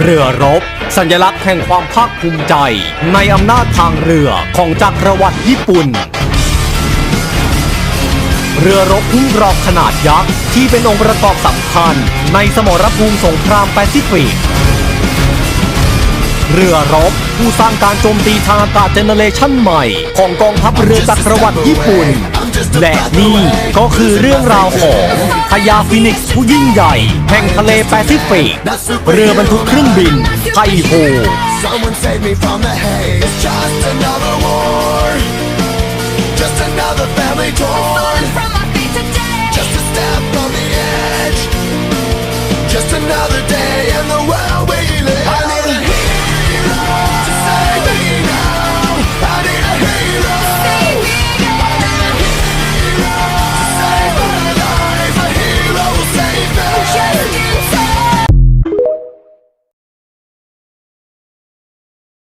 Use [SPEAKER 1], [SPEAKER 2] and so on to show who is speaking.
[SPEAKER 1] เรือรบ สัญลักษณ์แห่งความภาคภูมิใจ ในอำนาจทางเรือของจักรวรรดิญี่ปุ่น เรือรบหุ้มรอบขนาดยักษ์ ที่เป็นองค์ประกอบสำคัญ ในสมรภูมิสงครามแปซิฟิก เรือรบ ผู้สร้างการโจมตีทางอากาศเจเนเรชั่นใหม่ ของกองทัพเรือจักรวรรดิญี่ปุ่น และนี่ก็คือเรื่องราวของพญาฟินิกซ์ผู้ยิ่งใหญ่ แห่งทะเลแปซิฟิก เรือบรรทุกเครื่องบินไทโฮ